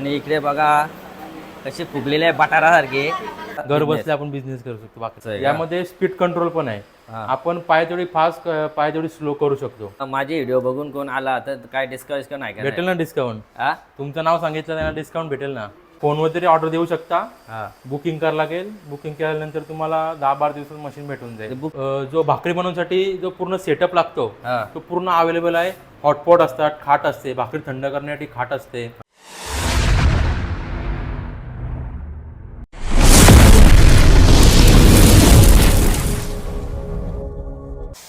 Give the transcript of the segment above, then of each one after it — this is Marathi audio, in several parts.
आणि इकडे बघा कशी फुगलेले आहे बटारासारखे. घर बसल्या आपण बिझनेस करू शकतो बाकीचं. आहे का? यामध्ये स्पीड कंट्रोल पण आहे. हा. आपण पाय तेवढी फास्ट पाय तेवढी स्लो करू शकतो. माझे व्हिडिओ बघून कोण आला तर काय आहे का भेटेल ना डिस्काउंट हा? तुमचं नाव सांगितलं त्यांना डिस्काउंट भेटेल ना. फोनवर तरी ऑर्डर देऊ शकता. हा. बुकिंग करावं लागेल. बुकिंग केल्यानंतर तुम्हाला दहा बारा दिवसात मशीन भेटून जाईल. अं, जो भाकरी बनवण्यासाठी जो पूर्ण सेटअप लागतो हा. तो पूर्ण अवेलेबल आहे. हॉटपॉट असतात खाट असते. भाकरी थंड करण्यासाठी खाट असते.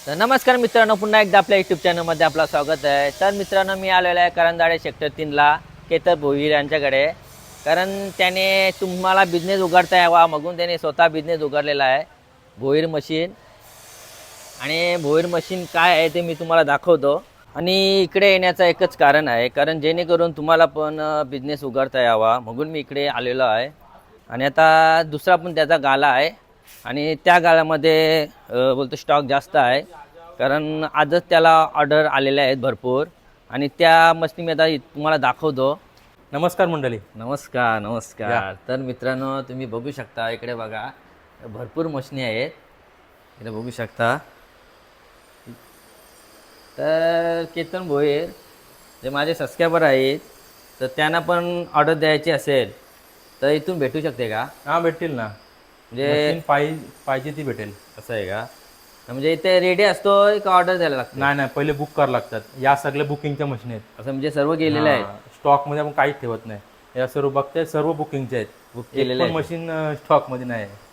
तर नमस्कार मित्रांनो पुन्हा एकदा आपल्या युट्यूब चॅनलमध्ये आपलं स्वागत आहे. तर मित्रांनो मी आलेलो आहे करंदाळे सेक्टर तीनला केतर भोईर यांच्याकडे. कारण त्याने तुम्हाला बिझनेस उघडता यावा मागून त्याने स्वतः बिझनेस उघडलेला आहे भोईर मशीन आणि भोईर मशीन काय आहे ते मी तुम्हाला दाखवतो. आणि इकडे येण्याचं एकच कारण आहे कारण जेणेकरून तुम्हाला पण बिझनेस उघडता यावा म्हणून मी इकडे आलेलो आहे. आणि आता दुसरा पण त्याचा गाला आहे. आणि त्या गाळ्यामध्ये बोलतो स्टॉक जास्त आहे. कारण आजच त्याला ऑर्डर आलेल्या आहेत भरपूर. आणि त्या मशीन मी आता तुम्हाला दाखवतो. नमस्कार मंडळी. नमस्कार नमस्कार. तर मित्रांनो तुम्ही बघू शकता इकडे बघा. भरपूर मशनी आहेत. इकडे बघू शकता. तर केतन भोईर जे माझे सबस्क्रायबर आहेत तर त्यांना पण ऑर्डर द्यायची असेल तर इथून भेटू शकते का? हा भेटतील ना. म्हणजे मशीन पाहिजे पाहिजे ती भेटेल असं आहे का? म्हणजे इथे रेडी असतो का ऑर्डर द्यायला लागतं. नाही नाही पहिले बुक करावं लागतात. या सगळ्या बुकिंगच्या मशीन आहेत. असं म्हणजे सर्व गेलेलं आहे. स्टॉकमध्ये आपण काहीच ठेवत नाही. या सर्व बघताय सर्व बुकिंगचे आहेत. बुक केलेलं मशीन स्टॉकमध्ये नाही. आहे.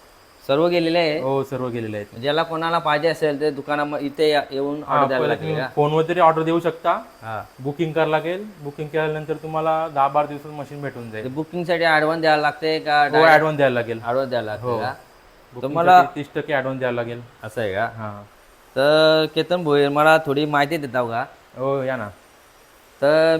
सर्व गेलेलं आहे हो सर्व गेलेले आहेत. ज्याला कोणाला पाहिजे असेल ते दुकानामध्ये इथे या- येऊन हा, ऑर्डर द्यायला पहिले लागेल तुम्ही का? फोनवर तरी ऑर्डर देऊ शकता. हा. बुकिंग करावं लागेल. बुकिंग केल्यानंतर तुम्हाला दहा बारा दिवसात मशीन भेटून जाईल. बुकिंगसाठी ऍडव्हान्स द्यायला लागते का हो ऍडव्हान्स द्यायला लागेल. ऍडव्हान्स द्यायला लागते का? Booking मला- साठी तीस टक्के ऍडव्हान्स द्यायला लागेल. असं आहे का? हा. तर केतन भोईर मला थोडी माहिती देता का? हो या ना. तर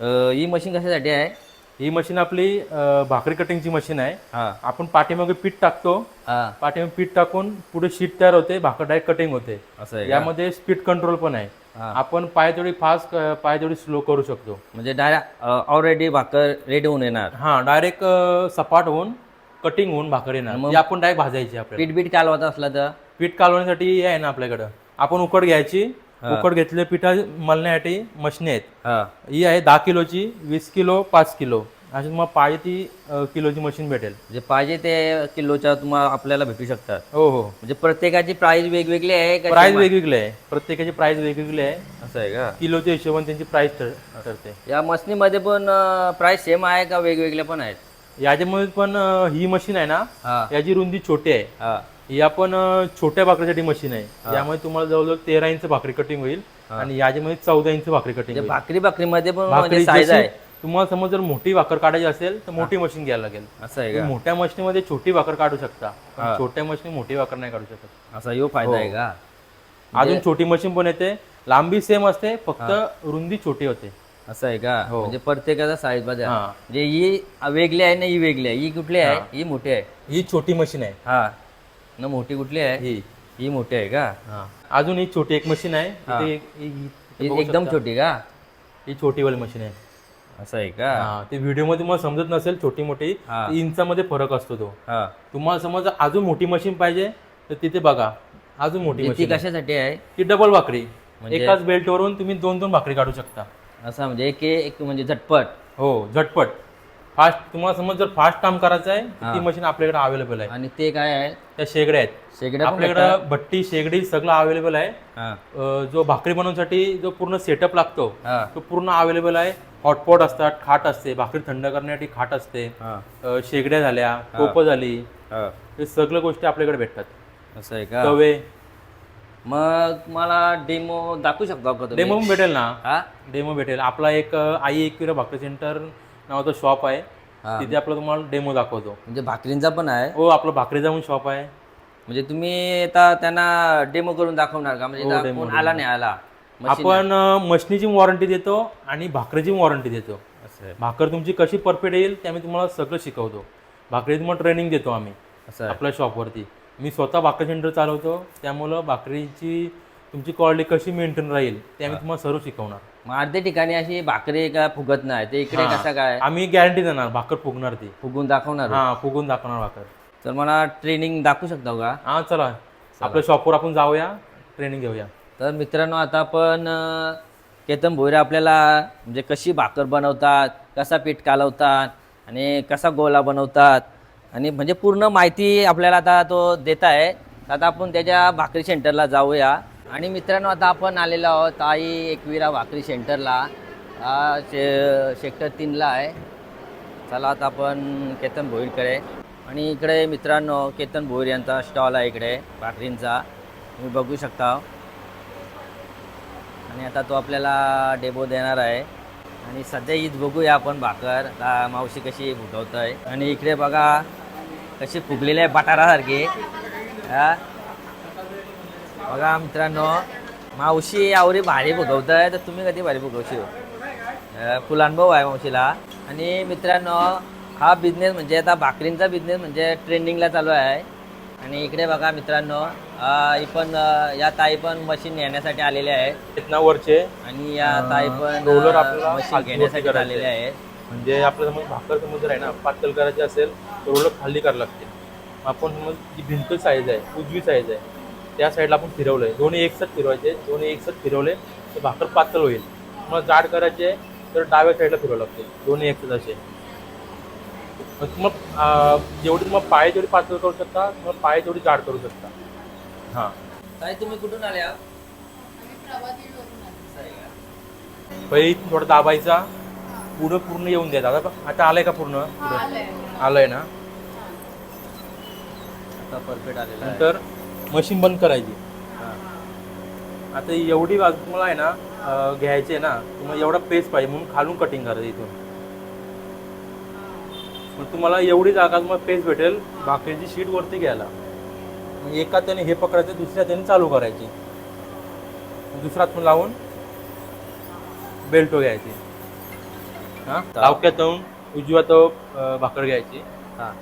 अं, ही मशीन कशासाठी आहे? ही मशीन आपली अं, भाकरी कटिंगची मशीन आहे. हा. आपण पाठीमागे पीठ टाकतो. हा. पाठीमागे पीठ टाकून पुढे शीट तयार होते भाकर डायरेक्ट कटिंग होते. असं आहे का? यामध्ये स्पीड कंट्रोल पण आहे. हा. आपण पाय तेवढी फास्ट पाय तेवढी स्लो करू शकतो. म्हणजे डायरेक्ट ऑलरेडी भाकर रेडी होऊन येणार. हा डायरेक्ट सपाट होऊन कटिंग होऊन भाकर येणार. ती आपण डायरेक्ट भाजायची आपल्याला. पीठ बीट कालवायचं असलं तर? पीठ कालवण्यासाठी हे आहे ना आपल्याकडं. आपण उकड घ्यायची उकड घेतलेल्या पिठा मळण्यासाठी मशनी आहेत. हा. ही आहे दहा किलोची वीस किलो पाच किलो. अशी मग पाहिजे ती किलोची मशीन भेटेल. म्हणजे पाहिजे ते किलोच्या तुम्हाला आपल्याला भेटू शकतात. हो हो. म्हणजे प्रत्येकाची प्राइस वेगवेगळी आहे प्राइस? वेगवेगळी आहे. प्रत्येकाची प्राइस वेगवेगळी आहे. असं आहे का? किलोच्या हिशोबाने त्यांची प्राइस ठरते. या मशनीमध्ये पण प्राइस सेम आहे का वेगवेगळे पण आहेत? याच्यामध्ये पण ही मशीन आहे ना याची रुंदी छोटी आहे. हा ही आपण छोट्या भाकरीसाठी मशीन आहे. यामध्ये तुम्हाला जवळजवळ तेरा इंच भाकरी कटिंग होईल आणि याच्यामध्ये चौदा इंच भाकरी कटिंग म्हणजे होईल. भाकरी भाकरीमध्ये पण भाकरी म्हणजे साईज जशी- आहे. तुम्हाला समज जर मोठी भाकर काढायची असेल तर मोठी मशीन घ्यायला लागेल. असं आहे तुम्ही का मोठ्या मशीनीमध्ये छोटी भाकर काढू शकता. पण छोट्या मशीनी मोठी भाकर नाही काढू शकत. असा यो फायदा आहे का? अजून छोटी मशीन पण येते. लांबी सेम असते फक्त रुंदी छोटी होते. असं आहे का? हो. म्हणजे प्रत्येकाचा साईजमध्ये आहे. हा. म्हणजे ही वेगळी आहे ना ही वेगळी आहे. ही कुठली आहे? ही. मोठी आहे. ही छोटी मशीन आहे. हा. न मोठी कुठली आहे? ही. ही मोठी आहे का? हा. अजून ही छोटी एक मशीन आहे. इथे एक- ही- ही- इथे ही बघू एकदम शकता. छोटी का? ही छोटी वाली मशीन आहे. असं आहे का? हा. ते व्हिडिओमध्ये मला समजत नसेल छोटी मोठी. हा. ती इंचामध्ये फरक असतो तो. हा. तुम्हाला समज अजून मोठी मशीन पाहिजे तर तिथे बघा. अजून मोठी ती मशीन. कशासाठी आहे? ती डबल भाकरी. म्हणजे- एकाच बेल्टवरून तुम्ही दोन दोन भाकरी काढू शकता. असं म्हणजे एक एक म्हणजे झटपट? हो झटपट. फास्ट तुम्हाला समज जर फास्ट काम करायचं आहे तर ती मशीन आपल्याकडे अवेलेबल आहे. आणि ते काय आहे? त्या शेगड्या आहेत. शेगड्या आपल्याकडे भट्टी शेगडी सगळं अवेलेबल आहे. जो भाकरी बनवण्यासाठी जो पूर्ण सेटअप लागतो तो पूर्ण अवेलेबल आहे. हॉटपॉट असतात खाट असते. भाकरी थंड करण्यासाठी खाट असते. शेगड्या झाल्या कोपं झाली हा. सगळ्या गोष्टी आपल्याकडे भेटतात. असं आहे का? तवे. मग मला डेमो दाखवू शकता का डेमो पण भेटेल ना? डेमो भेटेल. आपला एक आई एकविरा भाकरी सेंटर नावाचं शॉप आहे. हा. तिथे आपलं तुम्हाला डेमो दाखवतो. म्हणजे भाकरींचा पण आहे? हो आपलं भाकरीचा पण शॉप आहे. म्हणजे तुम्ही आता त्यांना डेमो करून दाखवणार का? म्हणजे हो, आता demo, कोण आला नाही आला. आपण अं, मशनीची वॉरंटी देतो आणि भाकरीची वॉरंटी देतो. असं आहे. भाकर तुमची कशी परफेक्ट येईल ते आम्ही तुम्हाला सगळं शिकवतो. भाकरी तुम्हाला ट्रेनिंग देतो आम्ही. असं आहे. आपल्या शॉपवरती मी स्वतः भाकरी सेंटर चालवतो. त्यामुळं भाकरीची तुमची क्वालिटी कशी मेंटेन राहील ते आम्ही तुम्हाला सर्व शिकवणार. मग अर्धे ठिकाणी अशी भाकरी का फुगत नाही ते इकडे हा. कसं काय? आम्ही गॅरंटी देणार भाकर फुगणार ती. फुगून दाखवणार? हा फुगून दाखवणार भाकर. तर मला ट्रेनिंग दाखवू शकता का? हा चला. आपल्या शॉपवर आपण जाऊया ट्रेनिंग घेऊया. तर मित्रांनो आता आपण अं, केतन भोईरे आपल्याला म्हणजे कशी भाकर बनवतात कसा पीठ कालवतात आणि कसा गोला बनवतात आणि म्हणजे पूर्ण माहिती आपल्याला आता तो देत आहे. तर आता आपण त्याच्या भाकरी सेंटरला जाऊया. आणि मित्रांनो आता आपण आलेलो आहोत आई एकविरा भाकरी सेंटरला. हा शे सेक्टर तीनला आहे. चला आता आपण केतन भोईरकडे. आणि इकडे मित्रांनो केतन भोईर यांचा स्टॉल आहे इकडे भाकरींचा. तुम्ही बघू शकता. आणि आता तो आपल्याला डेबो देणार आहे. आणि सध्या हीच बघूया आपण भाकर. आता मावशी कशी फुटवत आहे आणि इकडे बघा कशी फुगलेली आहे बटारासारखी हा? बघा मित्रांनो मावशी आवरी भारी फुगवत आहे तर तुम्ही कधी भारी फुगवशी फुलानुभव आहे मावशीला. आणि मित्रांनो हा बिझनेस म्हणजे आता भाकरींचा बिझनेस म्हणजे ट्रेंडिंगला चालू आहे. आणि इकडे बघा मित्रांनो ही पण या ताई पण मशीन घेण्यासाठी आलेल्या आहेत. तिथनं वरचे. आणि या ताई पण अं, आपल्याला मशीन घेण्यासाठी. आलेल्या आहेत. म्हणजे आपलं समज भाकर समज आहे ना पातळ करायची असेल तर खाली करावं लागते. आपण समज जी भिंत साईज आहे उजवी साईज आहे त्या साईडला आपण फिरवलंय दोन्ही एकसाथ फिरवायचे दोन्ही एकसाथ फिरवले तर भाकर पातळ होईल. मग जाड करायचे तर डाव्या साईडला फिरवावं लागते. दोन्ही एकसाथ असे. मग तुम्हाला अं, जेवढी तुम्हाला पाय जेवढी पातळ करू शकता तुम्हाला पाय जेवढी जाड करू शकता. हां. ताई तुम्ही कुठून आल्या पहिले थोडा दाबायचा. पुढं पूर्ण येऊन द्यायचा आता बघ, आता आलंय का पूर्ण? आलंय. ना? आता परफेक्ट आलेला आहे. नंतर मशीन बंद करायची. हा. आता एवढी बाजू तुम्हाला आहे ना घ्यायची आहे ना तुम्हाला एवढा पेस पाहिजे म्हणून खालून कटिंग करायचं इथून. मग तुम्हाला एवढी जागा तुम्हाला पेस भेटेल भाकरीची शीट वरती घ्यायला. मग एका त्याने हे पकडायचं दुसऱ्या त्याने चालू करायची. दुसरा हात लावून बेल्टो घ्यायची. हा. लावक्यातून उजव्या तो अं, भाकर घ्यायची. हा.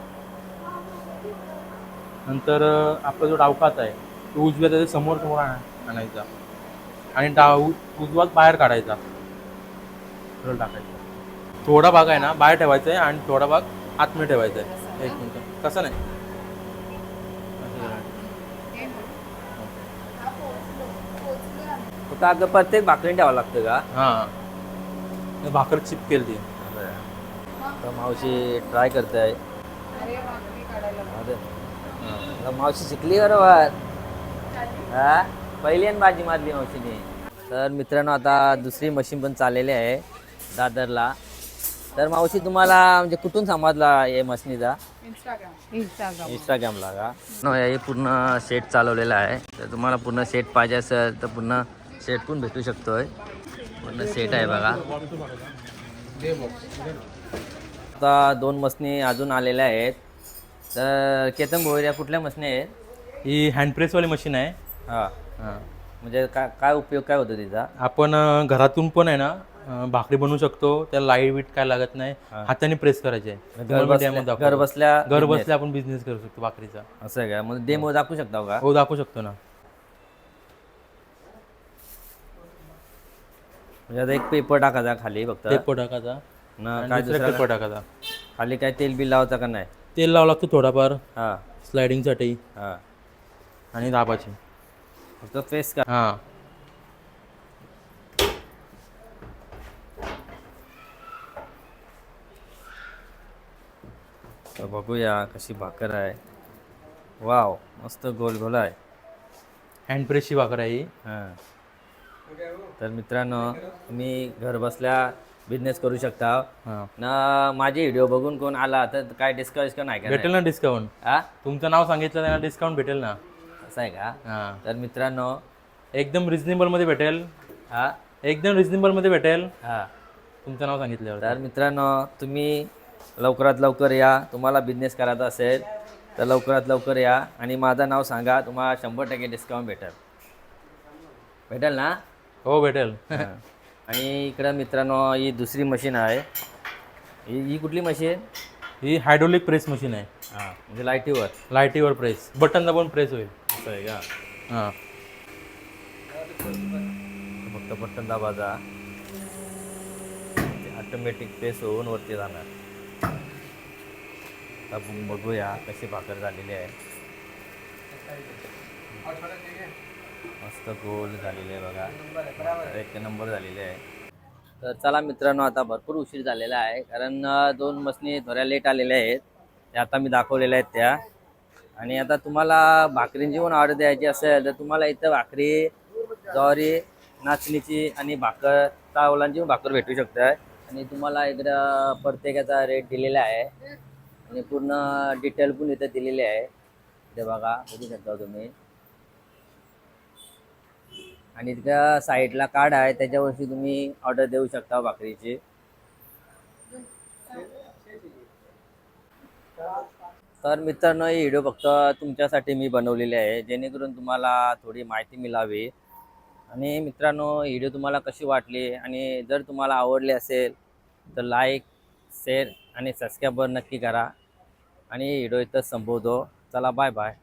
नंतर आपला जो डावखात आहे तो उजव्या त्याच्यासमोर समोर आण- आणायचा. आणि डाव उजवाच बाहेर काढायचा. टाकायचा. थोडा भाग आहे ना बाहेर ठेवायचा आहे आणि थोडा भाग आतमध्ये ठेवायचा आहे. एक मिनिट. कसं नाही? अगं प्रत्येक भाकरी ठेवावं लागतं का? हां. ते भाकर चिपकेल ती तर मावशी ट्राय करते मावशी शिकली बरोबर. हा? पहिली आणि बाजी मारली मावशीने. तर मित्रांनो आता दुसरी मशीन पण चाललेली आहे दादरला. तर मावशी तुम्हाला म्हणजे कुठून समजला हे मशीनीचा इंस्टाग्राम इंस्टाग्रामला का? नो हे पूर्ण सेट चालवलेला आहे. तर तुम्हाला पूर्ण सेट पाहिजे असेल तर पूर्ण सेट पण भेटू शकतोय. पूर्ण सेट आहे बघा. आता दोन मशनी अजून आलेल्या आहेत. तर केतन भोईर कुठल्या मशनी आहेत? ही हँडप्रेसवाली मशीन आहे. हां. हां. म्हणजे काय काय उपयोग काय होतो तिचा? आपण घरातून पण आहे ना भाकरी बनवू शकतो त्याला लाइट बीट काय लागत नाही हाताने प्रेस करायचे घर बसल्या घर बसल्या आपण बिझनेस करू शकतो भाकरीचा. असं आहे का? मग डेमो दाखवू शकता का? हो दाखवू शकतो ना. म्हणजे आता एक पेपर टाकायचा खाली फक्त. पेपर टाकायचा. ना काय दुसरा पेपर टाकायचा. खाली काय तेल बिल लावायचा का नाही? तेल लावं लागतं थोडाफार हां. स्लायडिंगसाठी हां. आणि दाबाची फक्त फेस का हां. तर बघूया कशी भाकर आहे. वाव मस्त गोल गोल आहे. हँडप्रेसची भाकर आहे ही. हां. तर मित्रांनो तुम्ही घर बसल्या बिझनेस करू शकता. हां. ना माझे व्हिडिओ बघून कोण आला तर काय डिस्काउंट डिस्काउंट आहे का भेटेल ना डिस्काउंट हा तुमचं नाव सांगितलं त्यांना डिस्काउंट भेटेल ना. असं आहे का? हां. तर मित्रांनो एकदम रिजनेबलमध्ये भेटेल. हा एकदम रिजनेबलमध्ये भेटेल. हा. तुमचं नाव सांगितल्यावर. तर मित्रांनो तुम्ही लवकरात लवकर या. तुम्हाला बिझनेस करायचा असेल तर लवकरात लवकर या. आणि माझं नाव सांगा तुम्हाला शंभर टक्के डिस्काउंट भेटेल. भेटेल ना? हो भेटेल. आणि इकडं मित्रांनो ही दुसरी मशीन आहे. ही ही कुठली मशीन? ही हायड्रोलिक प्रेस मशीन आहे. हां म्हणजे लाईटीवर. लाईटीवर प्रेस. बटन दाबून प्रेस होईल. असं आहे का? हां. फक्त बटन दाबाचा ऑटोमॅटिक प्रेस होऊन वरती जाणार. आता बघूया कशी भाकर झालेली आहे. मस्त गोल झालेली आहे बघा. एक नंबर झालेली आहे. तर चला मित्रांनो आता भरपूर उशीर झालेला आहे कारण दोन मसनी थोड्या लेट आलेल्या आहेत. त्या आता मी दाखवलेल्या आहेत त्या. आणि आता तुम्हाला भाकरींची पण ऑर्डर द्यायची असेल तर तुम्हाला इथं भाकरी ज्वारी नाचणीची आणि भाकर चावलांची पण भाकर भेटू शकते आणि तुम्हाला इकडं प्रत्येकाचा रेट दिलेला आहे. आणि पूर्ण डिटेल पण इथं दिलेली आहे. इथे बघा बघू शकता तुम्ही. आणि तिथं साईडला कार्ड आहे त्याच्यावरती तुम्ही ऑर्डर देऊ शकता भाकरीची. तर मित्रांनो ही व्हिडिओ फक्त तुमच्यासाठी मी बनवलेली आहे. जेणेकरून तुम्हाला थोडी माहिती मिळावी. आणि मित्रांनो ही व्हिडिओ तुम्हाला कशी वाटली? आणि जर तुम्हाला आवडली असेल तर लाईक शेअर आणि सबस्क्राईबर नक्की करा. आणि व्हिडिओ इथं संपवतो. चला बाय बाय